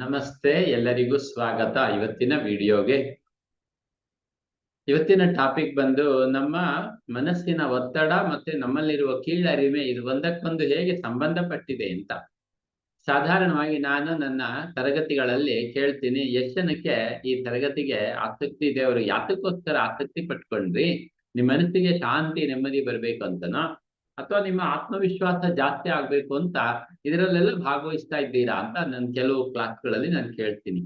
ನಮಸ್ತೆ, ಎಲ್ಲರಿಗೂ ಸ್ವಾಗತ ಇವತ್ತಿನ ವಿಡಿಯೋಗೆ. ಇವತ್ತಿನ ಟಾಪಿಕ್ ಬಂದು ನಮ್ಮ ಮನಸ್ಸಿನ ಒತ್ತಡ ಮತ್ತೆ ನಮ್ಮಲ್ಲಿರುವ ಕೀಳರಿಮೆ, ಇದು ಒಂದಕ್ಕೊಂದು ಹೇಗೆ ಸಂಬಂಧಪಟ್ಟಿದೆ ಅಂತ. ಸಾಧಾರಣವಾಗಿ ನಾನು ನನ್ನ ತರಗತಿಗಳಲ್ಲಿ ಕೇಳ್ತೀನಿ ಯಶನಕ್ಕೆ ಈ ತರಗತಿಗೆ ಆಸಕ್ತಿ ಇದೆ, ಅವರು ಯಾತಕ್ಕೋಸ್ಕರ ಆಸಕ್ತಿ ಪಟ್ಕೊಂಡ್ರಿ? ನಿಮ್ಮ ಮನಸ್ಸಿಗೆ ಶಾಂತಿ ನೆಮ್ಮದಿ ಬರ್ಬೇಕು ಅಂತನೋ? ಅಥವಾ ನಿಮ್ಮ ಆತ್ಮವಿಶ್ವಾಸ ಜಾಸ್ತಿ ಆಗ್ಬೇಕು ಅಂತ ಇದರಲ್ಲೆಲ್ಲ ಭಾಗವಹಿಸ್ತಾ ಇದ್ದೀರಾ ಅಂತ ನನ್ನ ಕೆಲವು ಕ್ಲಾಸ್ಗಳಲ್ಲಿ ನಾನು ಕೇಳ್ತೀನಿ.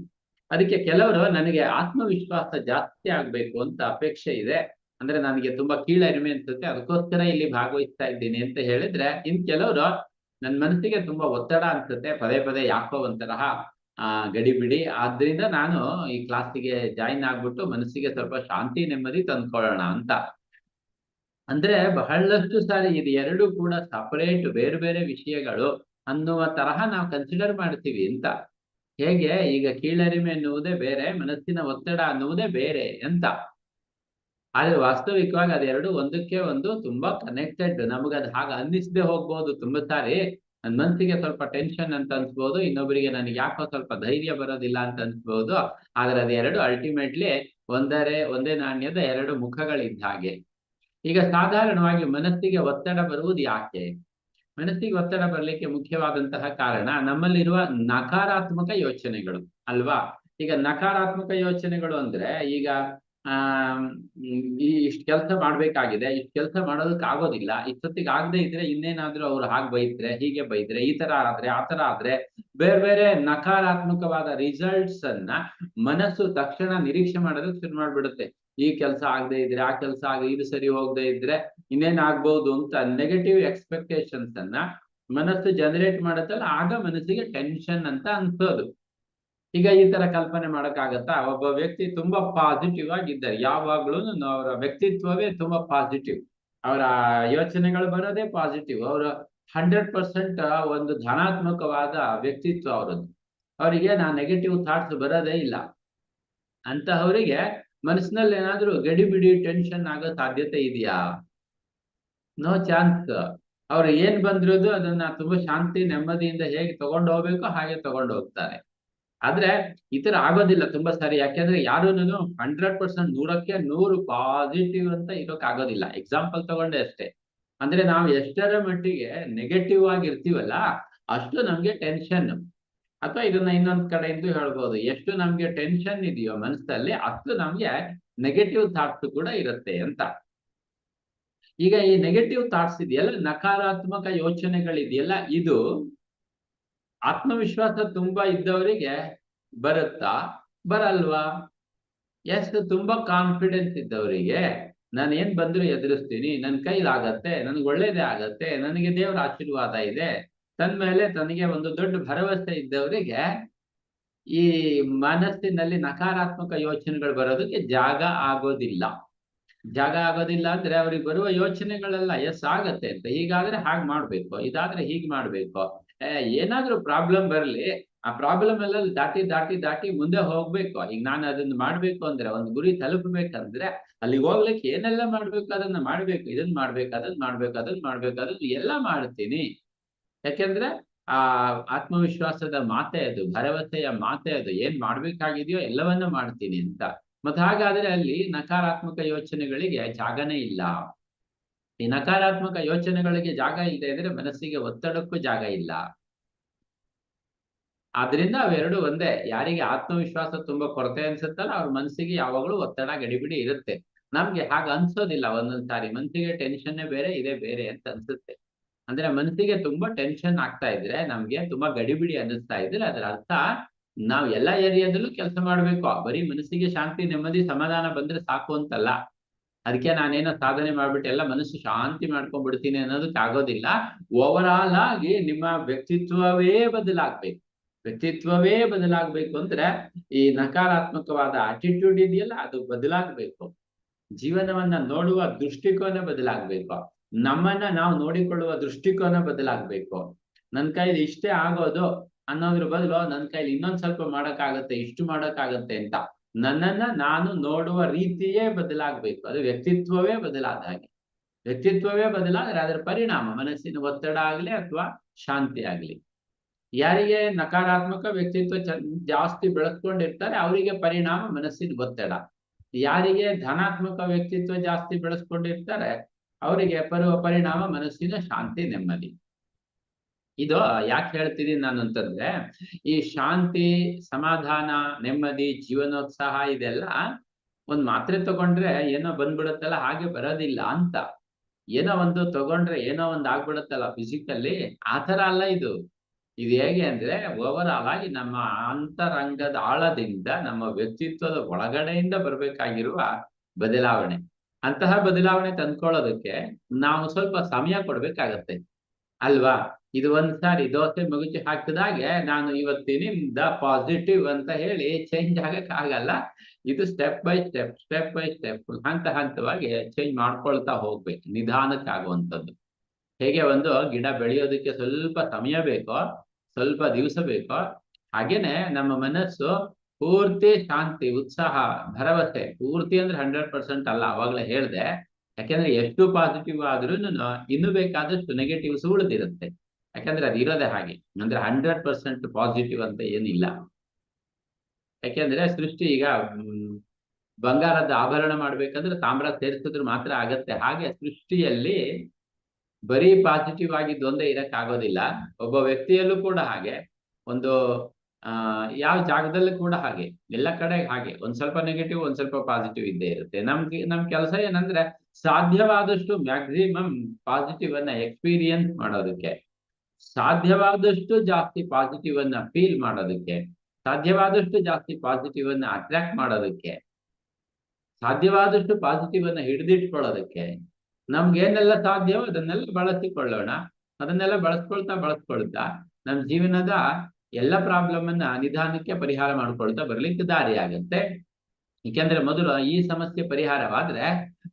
ಅದಕ್ಕೆ ಕೆಲವರು ನನಗೆ ಆತ್ಮವಿಶ್ವಾಸ ಜಾಸ್ತಿ ಆಗ್ಬೇಕು ಅಂತ ಅಪೇಕ್ಷೆ ಇದೆ. ಅಂದ್ರೆ ನನಗೆ ತುಂಬಾ ಕೀಳರಿಮೆ ಅನ್ಸುತ್ತೆ. ಅದಕ್ಕೋಸ್ಕರ ಇಲ್ಲಿ ಭಾಗವಹಿಸ್ತಾ ಇದ್ದೀನಿ ಅಂತ ಹೇಳಿದ್ರೆ ಇನ್ ಕೆಲವರು ನನ್ನ ಮನಸ್ಸಿಗೆ ತುಂಬಾ ಒತ್ತಡ ಅನ್ಸುತ್ತೆ. ಪದೇ ಪದೇ ಯಾಕೋ ಒಂತರಹ ಆ, ಗಡಿಬಿಡಿ. ಆದ್ರಿಂದ ನಾನು ಈ ಕ್ಲಾಸಿಗೆ ಜಾಯಿನ್ ಆಗ್ಬಿಟ್ಟು ಮನಸ್ಸಿಗೆ ಸ್ವಲ್ಪ ಶಾಂತಿ ನೆಮ್ಮದಿ ತಂದ್ಕೊಳ್ಳೋಣ ಅಂತ. ಅಂದ್ರೆ ಬಹಳಷ್ಟು ಸಾರಿ ಇದು ಎರಡು ಕೂಡ ಸಪರೇಟ್ ಬೇರೆ ಬೇರೆ ವಿಷಯಗಳು ಅನ್ನುವ ತರಹ ನಾವು ಕನ್ಸಿಡರ್ ಮಾಡ್ತೀವಿ ಅಂತ. ಹೇಗೆ? ಈಗ ಕೀಳರಿಮೆ ಎನ್ನುವುದೇ ಬೇರೆ, ಮನಸ್ಸಿನ ಒತ್ತಡ ಅನ್ನುವುದೇ ಬೇರೆ ಅಂತ. ಆದ್ರೆ ವಾಸ್ತವಿಕವಾಗಿ ಅದೆರಡು ಒಂದಕ್ಕೆ ಒಂದು ತುಂಬಾ ಕನೆಕ್ಟೆಡ್ ನಮ್ಗೆ ಅದು ಹಾಗೆ ಅನ್ನಿಸದೆ ಹೋಗ್ಬೋದು ತುಂಬಾ ಸಾರಿ. ನನ್ ಮನ್ಸಿಗೆ ಸ್ವಲ್ಪ ಟೆನ್ಷನ್ ಅಂತ ಅನ್ಸ್ಬೋದು ಇನ್ನೊಬ್ಬರಿಗೆ ನನಗೆ ಯಾಕೋ ಸ್ವಲ್ಪ ಧೈರ್ಯ ಬರೋದಿಲ್ಲ ಅಂತ ಅನ್ಸ್ಬೋದು. ಆದ್ರೆ ಅದೆರಡು ಅಲ್ಟಿಮೇಟ್ಲಿ ಒಂದರೆ, ಒಂದೇ ನಾಣ್ಯದ ಎರಡು ಮುಖಗಳಿದ್ದ ಹಾಗೆ. ಈಗ ಸಾಧಾರಣವಾಗಿ ಮನಸ್ಸಿಗೆ ಒತ್ತಡ ಬರುವುದು ಯಾಕೆ? ಮನಸ್ಸಿಗೆ ಒತ್ತಡ ಬರಲಿಕ್ಕೆ ಮುಖ್ಯವಾದಂತಹ ಕಾರಣ ನಮ್ಮಲ್ಲಿರುವ ನಕಾರಾತ್ಮಕ ಯೋಚನೆಗಳು, ಅಲ್ವಾ? ಈಗ ನಕಾರಾತ್ಮಕ ಯೋಚನೆಗಳು ಅಂದ್ರೆ ಈಗ, ಆ, ಈ ಇಷ್ಟು ಕೆಲಸ ಮಾಡ್ಬೇಕಾಗಿದೆ, ಇಷ್ಟು ಕೆಲಸ ಮಾಡೋದಕ್ಕೆ ಆಗೋದಿಲ್ಲ, ಇಷ್ಟೊತ್ತಿಗೆ ಆಗದೆ ಇದ್ರೆ ಇನ್ನೇನಾದ್ರೂ ಅವ್ರು ಹಾಗೆ ಬೈದ್ರೆ, ಹೀಗೆ ಬೈದ್ರೆ, ಈ ತರ ಆದ್ರೆ, ಆ ತರ ಆದ್ರೆ ಬೇರೆ ಬೇರೆ ನಕಾರಾತ್ಮಕವಾದ ರಿಸಲ್ಟ್ಸ್ ಅನ್ನ ಮನಸ್ಸು ತಕ್ಷಣ ನಿರೀಕ್ಷೆ ಮಾಡೋದಕ್ಕೆ ಶುರು ಮಾಡ್ಬಿಡುತ್ತೆ. ಈ ಕೆಲಸ ಆಗದೆ ಇದ್ರೆ, ಆ ಕೆಲಸ ಆಗ, ಇದು ಸರಿ ಹೋಗದೆ ಇದ್ರೆ ಇನ್ನೇನ್ ಆಗ್ಬಹುದು ಅಂತ ನೆಗೆಟಿವ್ ಎಕ್ಸ್ಪೆಕ್ಟೇಷನ್ಸ್ ಅನ್ನ ಮನಸ್ಸು ಜನರೇಟ್ ಮಾಡುತ್ತಲ್ಲ, ಆಗ ಮನಸ್ಸಿಗೆ ಟೆನ್ಷನ್ ಅಂತ ಅನ್ಸೋದು. ಈಗ ಈ ತರ ಕಲ್ಪನೆ ಮಾಡಕ್ಕಾಗತ್ತಾ? ಒಬ್ಬ ವ್ಯಕ್ತಿ ತುಂಬಾ ಪಾಸಿಟಿವ್ ಆಗಿದ್ದಾರೆ. ಯಾವಾಗ್ಲೂ ಅವರ ವ್ಯಕ್ತಿತ್ವವೇ ತುಂಬಾ ಪಾಸಿಟಿವ್ ಅವರ ಯೋಚನೆಗಳು ಬರೋದೇ ಪಾಸಿಟಿವ್ ಅವರ ಹಂಡ್ರೆಡ್ ಪರ್ಸೆಂಟ್ ಒಂದು ಧನಾತ್ಮಕವಾದ ವ್ಯಕ್ತಿತ್ವ ಅವರದ್ದು. ಅವರಿಗೆ ನಾ ನೆಗೆಟಿವ್ ಥಾಟ್ಸ್ ಬರೋದೇ ಇಲ್ಲ. ಅಂತಹವರಿಗೆ ಮನಸ್ಸಿನಲ್ಲಿ ಏನಾದ್ರೂ ಗಡಿಬಿಡಿ ಟೆನ್ಷನ್ ಆಗೋ ಸಾಧ್ಯತೆ ಇದೆಯಾ? ನೋ ಚಾನ್ಸ್ ಅವ್ರು ಏನ್ ಬಂದಿರೋದು ಅದನ್ನ ತುಂಬಾ ಶಾಂತಿ, ನೆಮ್ಮದಿಯಿಂದ ಹೇಗೆ ತಗೊಂಡು ಹೋಗ್ಬೇಕು ಹಾಗೆ ತಗೊಂಡು ಹೋಗ್ತಾರೆ. ಆದ್ರೆ ಈ ತರ ಆಗೋದಿಲ್ಲ ತುಂಬಾ ಸಾರಿ. ಯಾಕೆಂದ್ರೆ ಯಾರು ಹಂಡ್ರೆಡ್ ಪರ್ಸೆಂಟ್ ನೂರಕ್ಕೆ ನೂರು ಪಾಸಿಟಿವ್ ಅಂತ ಇರೋಕ್ ಆಗೋದಿಲ್ಲ. ಎಕ್ಸಾಂಪಲ್ ತಗೊಂಡೆ ಅಷ್ಟೇ. ಅಂದ್ರೆ ನಾವು ಎಷ್ಟರ ಮಟ್ಟಿಗೆ ನೆಗೆಟಿವ್ ಆಗಿ ಇರ್ತೀವಲ್ಲ ಅಷ್ಟು ನಮ್ಗೆ ಟೆನ್ಷನ್ ಅಥವಾ ಇದನ್ನ ಇನ್ನೊಂದ್ ಕಡೆಯಿಂದ ಹೇಳ್ಬೋದು. ಎಷ್ಟು ನಮ್ಗೆ ಟೆನ್ಷನ್ ಇದೆಯೋ ಮನಸ್ಸಲ್ಲಿ ಅಷ್ಟು ನಮ್ಗೆ ನೆಗೆಟಿವ್ ಥಾಟ್ಸ್ ಕೂಡ ಇರುತ್ತೆ ಅಂತ. ಈಗ ಈ ನೆಗೆಟಿವ್ ಥಾಟ್ಸ್ ಇದೆಯಲ್ಲ, ನಕಾರಾತ್ಮಕ ಯೋಚನೆಗಳಿದೆಯಲ್ಲ, ಇದು ಆತ್ಮವಿಶ್ವಾಸ ತುಂಬಾ ಇದ್ದವರಿಗೆ ಬರುತ್ತಾ? ಬರಲ್ವಾ? ಎಷ್ಟು ತುಂಬಾ ಕಾನ್ಫಿಡೆನ್ಸ್ ಇದ್ದವರಿಗೆ ನಾನು ಏನ್ ಬಂದ್ರು ಎದುರಿಸ್ತೀನಿ ನನ್ನ ಕೈಲಾಗತ್ತೆ, ನನ್ಗೆ ಒಳ್ಳೇದೇ ಆಗತ್ತೆ, ನನಗೆ ದೇವರ ಆಶೀರ್ವಾದ ಇದೆ ತನ್ ಮೇಲೆ ತನಗೆ ಒಂದು ದೊಡ್ಡ ಭರವಸೆ ಇದ್ದವರಿಗೆ ಈ ಮನಸ್ಸಿನಲ್ಲಿ ನಕಾರಾತ್ಮಕ ಯೋಚನೆಗಳು ಬರೋದಕ್ಕೆ ಜಾಗ ಆಗೋದಿಲ್ಲ. ಜಾಗ ಆಗೋದಿಲ್ಲ ಅಂದ್ರೆ ಅವ್ರಿಗೆ ಬರುವ ಯೋಚನೆಗಳೆಲ್ಲ, ಎಸ್, ಆಗತ್ತೆ ಅಂತ. ಹೀಗಾದ್ರೆ ಹಾಗೆ ಮಾಡ್ಬೇಕು. ಇದಾದ್ರೆ ಹೀಗೆ ಮಾಡ್ಬೇಕು. ಏನಾದ್ರೂ ಪ್ರಾಬ್ಲಮ್ ಬರಲಿ. ಆ ಪ್ರಾಬ್ಲಮ್ ಎಲ್ಲ ದಾಟಿ ದಾಟಿ ದಾಟಿ ಮುಂದೆ ಹೋಗ್ಬೇಕು. ಈಗ ನಾನು ಅದನ್ನ ಮಾಡ್ಬೇಕು ಅಂದ್ರೆ, ಒಂದು ಗುರಿ ತಲುಪಬೇಕಂದ್ರೆ ಅಲ್ಲಿಗೆ ಹೋಗ್ಲಿಕ್ಕೆ ಏನೆಲ್ಲ ಮಾಡ್ಬೇಕು? ಅದನ್ನ ಮಾಡ್ಬೇಕು. ಇದನ್ನ ಮಾಡ್ಬೇಕು, ಅದನ್ನ ಮಾಡ್ಬೇಕು ಅದನ್ನ ಮಾಡ್ಬೇಕು, ಅದನ್ನ ಎಲ್ಲ ಮಾಡ್ತೀನಿ. ಯಾಕೆಂದ್ರೆ ಆ ಆತ್ಮವಿಶ್ವಾಸದ ಮಾತೆ ಅದು, ಭರವಸೆಯ ಮಾತೆ ಅದು, ಏನ್ ಮಾಡ್ಬೇಕಾಗಿದೆಯೋ ಎಲ್ಲವನ್ನ ಮಾಡ್ತೀನಿ ಅಂತ. ಮತ್ತ ಹಾಗಾದ್ರೆ ಅಲ್ಲಿ ನಕಾರಾತ್ಮಕ ಯೋಚನೆಗಳಿಗೆ ಜಾಗನೇ ಇಲ್ಲ. ಈ ನಕಾರಾತ್ಮಕ ಯೋಚನೆಗಳಿಗೆ ಜಾಗ ಇಲ್ಲದೆ ಅಂದ್ರೆ ಮನಸ್ಸಿಗೆ ಒತ್ತಡಕ್ಕೂ ಜಾಗ ಇಲ್ಲ. ಆದ್ರಿಂದ ಅವೆರಡು ಒಂದೇ, ಯಾರಿಗೆ ಆತ್ಮವಿಶ್ವಾಸ ತುಂಬಾ ಕೊರತೆ ಅನ್ಸುತ್ತಲ್ಲ, ಅವ್ರ ಮನಸ್ಸಿಗೆ ಯಾವಾಗಲೂ ಒತ್ತಡ, ಗಡಿಬಿಡಿ ಇರುತ್ತೆ. ನಮ್ಗೆ ಹಾಗ ಅನ್ಸೋದಿಲ್ಲ ಒಂದೊಂದ್ ಸಾರಿ ಮನಸ್ಸಿಗೆ ಟೆನ್ಷನ್ನೇ ಬೇರೆ, ಇದೆ ಬೇರೆ ಅಂತ ಅನ್ಸುತ್ತೆ. ಅಂದ್ರೆ ಮನಸ್ಸಿಗೆ ತುಂಬಾ ಟೆನ್ಷನ್ ಆಗ್ತಾ ಇದ್ರೆ ನಮ್ಗೆ ತುಂಬಾ ಗಡಿಬಿಡಿ ಅನ್ನಿಸ್ತಾ ಇದ್ರೆ ಅದರ ಅರ್ಥ ನಾವ್ ಎಲ್ಲಾ ಏರಿಯಾದಲ್ಲೂ ಕೆಲಸ ಮಾಡ್ಬೇಕು. ಬರೀ ಮನಸ್ಸಿಗೆ ಶಾಂತಿ, ನೆಮ್ಮದಿ, ಸಮಾಧಾನ ಬಂದ್ರೆ ಸಾಕು ಅಂತಲ್ಲ. ಅದಕ್ಕೆ ನಾನೇನೋ ಸಾಧನೆ ಮಾಡ್ಬಿಟ್ಟು ಎಲ್ಲ ಮನಸ್ಸು ಶಾಂತಿ ಮಾಡ್ಕೊಂಡ್ಬಿಡ್ತೀನಿ ಅನ್ನೋದಕ್ಕೆ ಆಗೋದಿಲ್ಲ ಓವರ್ ಆಲ್ ಆಗಿ ನಿಮ್ಮ ವ್ಯಕ್ತಿತ್ವವೇ ಬದಲಾಗ್ಬೇಕು. ವ್ಯಕ್ತಿತ್ವವೇ ಬದಲಾಗ್ಬೇಕು ಅಂದ್ರೆ ಈ ನಕಾರಾತ್ಮಕವಾದ ಆಟಿಟ್ಯೂಡ್ ಇದೆಯಲ್ಲ ಅದು ಬದಲಾಗ್ಬೇಕು. ಜೀವನವನ್ನ ನೋಡುವ ದೃಷ್ಟಿಕೋನ ಬದಲಾಗ್ಬೇಕು. ನಮ್ಮನ್ನ ನಾವು ನೋಡಿಕೊಳ್ಳುವ ದೃಷ್ಟಿಕೋನ ಬದಲಾಗ್ಬೇಕು. ನನ್ ಕೈಲಿ ಇಷ್ಟೇ ಆಗೋದು ಅನ್ನೋದ್ರ ಬದಲು ನನ್ ಕೈಲಿ ಇನ್ನೊಂದ್ ಸ್ವಲ್ಪ ಮಾಡಕ್ಕಾಗತ್ತೆ, ಇಷ್ಟು ಮಾಡಕ್ಕಾಗತ್ತೆ ಅಂತ ನನ್ನನ್ನ ನಾನು ನೋಡುವ ರೀತಿಯೇ ಬದಲಾಗ್ಬೇಕು. ಅದು ವ್ಯಕ್ತಿತ್ವವೇ ಬದಲಾದ ಹಾಗೆ. ವ್ಯಕ್ತಿತ್ವವೇ ಬದಲಾದ್ರೆ ಅದರ ಪರಿಣಾಮ ಮನಸ್ಸಿನ ಒತ್ತಡ ಆಗ್ಲಿ ಅಥವಾ ಶಾಂತಿ ಆಗ್ಲಿ. ಯಾರಿಗೆ ನಕಾರಾತ್ಮಕ ವ್ಯಕ್ತಿತ್ವ ಜಾಸ್ತಿ ಬೆಳೆಸ್ಕೊಂಡಿರ್ತಾರೆ ಅವರಿಗೆ ಪರಿಣಾಮ ಮನಸ್ಸಿನ ಒತ್ತಡ. ಯಾರಿಗೆ ಧನಾತ್ಮಕ ವ್ಯಕ್ತಿತ್ವ ಜಾಸ್ತಿ ಬೆಳೆಸ್ಕೊಂಡಿರ್ತಾರೆ ಅವರಿಗೆ ಪರುವ ಪರಿಣಾಮ ಮನಸ್ಸಿನ ಶಾಂತಿ ನೆಮ್ಮದಿ. ಇದು ಯಾಕೆ ಹೇಳ್ತಿದ್ದೀನಿ ನಾನು ಅಂತಂದ್ರೆ, ಈ ಶಾಂತಿ, ಸಮಾಧಾನ, ನೆಮ್ಮದಿ, ಜೀವನೋತ್ಸಾಹ ಇದೆಲ್ಲ ಒಂದ್ ಮಾತ್ರೆ ತಗೊಂಡ್ರೆ ಏನೋ ಬಂದ್ಬಿಡುತ್ತಲ್ಲ, ಹಾಗೆ ಬರೋದಿಲ್ಲ ಅಂತ. ಏನೋ ಒಂದು ತಗೊಂಡ್ರೆ ಏನೋ ಒಂದು ಆಗ್ಬಿಡುತ್ತಲ್ಲ ಫಿಸಿಕಲ್ಲಿ ಆ ತರ ಅಲ್ಲ ಇದು. ಇದು ಹೇಗೆ ಅಂದ್ರೆ ಓವರ್ ಆಲ್ ಆಗಿ ನಮ್ಮ ಅಂತರಂಗದ ಆಳದಿಂದ ನಮ್ಮ ವ್ಯಕ್ತಿತ್ವದ ಒಳಗಡೆಯಿಂದ ಬರ್ಬೇಕಾಗಿರುವ ಬದಲಾವಣೆ. ಅಂತಹ ಬದಲಾವಣೆ ತಂದ್ಕೊಳ್ಳೋದಕ್ಕೆ ನಾವು ಸ್ವಲ್ಪ ಸಮಯ ಕೊಡ್ಬೇಕಾಗತ್ತೆ. ಅಲ್ವಾ? ಇದು ಒಂದ್ಸಾರಿ ದೋಸೆ ಮುಗುಚಿ ಹಾಕಿದಾಗೆ ನಾನು ಇವತ್ತಿನಿಂದ ಪಾಸಿಟಿವ್ ಅಂತ ಹೇಳಿ ಚೇಂಜ್ ಆಗಕ್ ಆಗಲ್ಲ. ಇದು step by step step by step ಹಂತ ಹಂತವಾಗಿ ಚೇಂಜ್ ಮಾಡ್ಕೊಳ್ತಾ ಹೋಗ್ಬೇಕು, ನಿಧಾನಕ್ಕೆ ಆಗುವಂಥದ್ದು. ಹೇಗೆ ಒಂದು ಗಿಡ ಬೆಳೆಯೋದಕ್ಕೆ ಸ್ವಲ್ಪ ಸಮಯ ಬೇಕೋ, ಸ್ವಲ್ಪ ದಿವಸ ಬೇಕೋ, ಹಾಗೇನೆ ನಮ್ಮ ಮನಸ್ಸು ಪೂರ್ತಿ ಶಾಂತಿ, ಉತ್ಸಾಹ, ಭರವಸೆ, ಪೂರ್ತಿ ಅಂದ್ರೆ ಹಂಡ್ರೆಡ್ ಪರ್ಸೆಂಟ್ ಅಲ್ಲ, ಅವಾಗಲೇ ಹೇಳ್ದೆ. ಯಾಕೆಂದ್ರೆ ಎಷ್ಟು ಪಾಸಿಟಿವ್ ಆದ್ರೂ ಇನ್ನು ಬೇಕಾದಷ್ಟು ನೆಗೆಟಿವ್ಸ್ ಉಳಿದಿರುತ್ತೆ. ಯಾಕಂದ್ರೆ ಅದು ಇರೋದೇ ಹಾಗೆ. ಅಂದ್ರೆ ಹಂಡ್ರೆಡ್ ಪರ್ಸೆಂಟ್ ಪಾಸಿಟಿವ್ ಅಂತ ಏನಿಲ್ಲ. ಯಾಕೆಂದ್ರೆ ಸೃಷ್ಟಿ ಈಗ ಬಂಗಾರದ ಆಭರಣ ಮಾಡ್ಬೇಕಂದ್ರೆ ತಾಮ್ರ ಸೇರಿಸಿದ್ರೆ ಮಾತ್ರ ಆಗತ್ತೆ. ಹಾಗೆ ಸೃಷ್ಟಿಯಲ್ಲಿ ಬರೀ ಪಾಸಿಟಿವ್ ಆಗಿದ್ದು ಒಂದೇ ಇರಕ್ ಆಗೋದಿಲ್ಲ ಒಬ್ಬ ವ್ಯಕ್ತಿಯಲ್ಲೂ ಕೂಡ ಹಾಗೆ. ಒಂದು ಯಾವ ಜಾಗದಲ್ಲೂ ಕೂಡ ಹಾಗೆ. ಎಲ್ಲ ಕಡೆ ಹಾಗೆ. ಒಂದ್ ಸ್ವಲ್ಪ ನೆಗೆಟಿವ್ ಒಂದ್ ಸ್ವಲ್ಪ ಪಾಸಿಟಿವ್ ಇದ್ದೇ ಇರುತ್ತೆ. ನಮ್ಗೆ, ನಮ್ ಕೆಲಸ ಏನಂದ್ರೆ ಸಾಧ್ಯವಾದಷ್ಟು ಮ್ಯಾಕ್ಸಿಮಮ್ ಪಾಸಿಟಿವ್ ಅನ್ನ ಎಕ್ಸ್ಪೀರಿಯನ್ಸ್ ಮಾಡೋದಕ್ಕೆ. ಸಾಧ್ಯವಾದಷ್ಟು ಜಾಸ್ತಿ ಪಾಸಿಟಿವ್ ಅನ್ನ ಫೀಲ್ ಮಾಡೋದಕ್ಕೆ. ಸಾಧ್ಯವಾದಷ್ಟು ಜಾಸ್ತಿ ಪಾಸಿಟಿವ್ ಅನ್ನ ಅಟ್ರಾಕ್ಟ್ ಮಾಡೋದಕ್ಕೆ. ಸಾಧ್ಯವಾದಷ್ಟು ಪಾಸಿಟಿವ್ ಅನ್ನ ಹಿಡಿದಿಟ್ಕೊಳ್ಳೋದಕ್ಕೆ. ನಮ್ಗೇನೆಲ್ಲ ಸಾಧ್ಯವೋ ಅದನ್ನೆಲ್ಲ ಬಳಸಿಕೊಳ್ಳೋಣ. ಅದನ್ನೆಲ್ಲ ಬಳಸ್ಕೊಳ್ತಾ ಬಳಸ್ಕೊಳ್ತಾ ನಮ್ಮ ಜೀವನದ ಎಲ್ಲ ಪ್ರಾಬ್ಲಮ್ ಅನ್ನ ನಿಧಾನಕ್ಕೆ ಪರಿಹಾರ ಮಾಡ್ಕೊಳ್ತಾ ಬರ್ಲಿಕ್ಕೆ ದಾರಿ ಆಗತ್ತೆ. ಏಕೆಂದ್ರೆ ಮೊದಲು ಈ ಸಮಸ್ಯೆ ಪರಿಹಾರವಾದ್ರೆ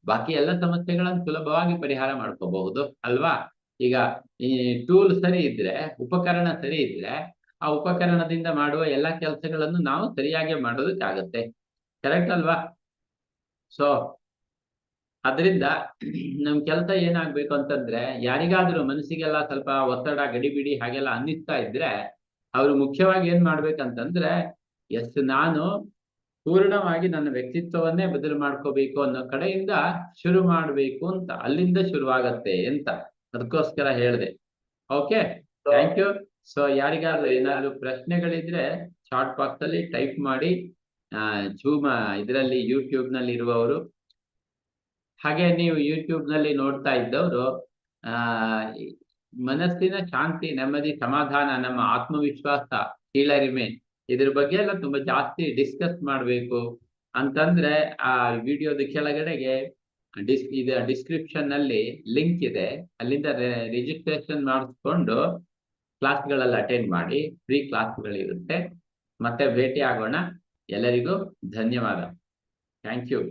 ಬಾಕಿ ಎಲ್ಲ ಸಮಸ್ಯೆಗಳನ್ನು ಸುಲಭವಾಗಿ ಪರಿಹಾರ ಮಾಡ್ಕೋಬಹುದು, ಅಲ್ವಾ? ಈಗ ಈ ಟೂಲ್ ಸರಿ ಇದ್ರೆ, ಉಪಕರಣ ಸರಿ ಇದ್ರೆ ಆ ಉಪಕರಣದಿಂದ ಮಾಡುವ ಎಲ್ಲಾ ಕೆಲಸಗಳನ್ನು ನಾವು ಸರಿಯಾಗಿ ಮಾಡೋದಕ್ಕಾಗತ್ತೆ. ಕರೆಕ್ಟ್ ಅಲ್ವಾ? ಸೊ ಅದರಿಂದ ನಮ್ ಕೆಲಸ ಏನಾಗ್ಬೇಕು ಅಂತಂದ್ರೆ ಯಾರಿಗಾದ್ರೂ ಮನಸ್ಸಿಗೆಲ್ಲ ಸ್ವಲ್ಪ ಒತ್ತಡ, ಗಡಿಬಿಡಿ ಹಾಗೆಲ್ಲ ಅನ್ನಿಸ್ತಾ ಇದ್ರೆ ಅವ್ರು ಮುಖ್ಯವಾಗಿ ಏನ್ ಮಾಡ್ಬೇಕಂತಂದ್ರೆ ಎಸ್ ನಾನು ಪೂರ್ಣವಾಗಿ ನನ್ನ ವ್ಯಕ್ತಿತ್ವವನ್ನೇ ಬದಲು ಮಾಡ್ಕೋಬೇಕು ಅನ್ನೋ ಕಡೆಯಿಂದ ಶುರು ಮಾಡ್ಬೇಕು ಅಂತ ಅಲ್ಲಿಂದ ಶುರುವಾಗತ್ತೆ ಅಂತ ಅದಕ್ಕೋಸ್ಕರ ಹೇಳಿದೆ. ಓಕೆ? ಥ್ಯಾಂಕ್ ಯು ಸೊ ಯಾರಿಗಾದ್ರೂ ಏನಾದ್ರು ಪ್ರಶ್ನೆಗಳಿದ್ರೆ ಶಾರ್ಟ್ ಬಾಕ್ಸ್ ಅಲ್ಲಿ ಟೈಪ್ ಮಾಡಿ ಆ ಜೂಮ್ ಇದರಲ್ಲಿ ಯೂಟ್ಯೂಬ್ನಲ್ಲಿ ಇರುವವರು ಹಾಗೆ ನೀವು ಯೂಟ್ಯೂಬ್ನಲ್ಲಿ ನೋಡ್ತಾ ಇದ್ದವರು ಮನಸ್ಸಿನ ಶಾಂತಿ, ನೆಮ್ಮದಿ, ಸಮಾಧಾನ, ನಮ್ಮ ಆತ್ಮವಿಶ್ವಾಸ, ಕೀಳರಿಮೆ ಇದ್ರ ಬಗ್ಗೆ ಎಲ್ಲ ತುಂಬಾ ಜಾಸ್ತಿ ಡಿಸ್ಕಸ್ ಮಾಡ್ಬೇಕು ಅಂತಂದ್ರೆ ಆ ವಿಡಿಯೋದ ಕೆಳಗಡೆಗೆ ಡಿಸ್ ಇದು ಡಿಸ್ಕ್ರಿಪ್ಷನ್ನಲ್ಲಿ ಲಿಂಕ್ ಇದೆ. ಅಲ್ಲಿಂದ ರಿಜಿಸ್ಟ್ರೇಷನ್ ಮಾಡಿಸ್ಕೊಂಡು ಕ್ಲಾಸ್ಗಳೆಲ್ಲ ಅಟೆಂಡ್ ಮಾಡಿ. ಫ್ರೀ ಕ್ಲಾಸ್ಗಳಿರುತ್ತೆ ಮತ್ತೆ ಭೇಟಿ ಆಗೋಣ. ಎಲ್ಲರಿಗೂ ಧನ್ಯವಾದ. Thank you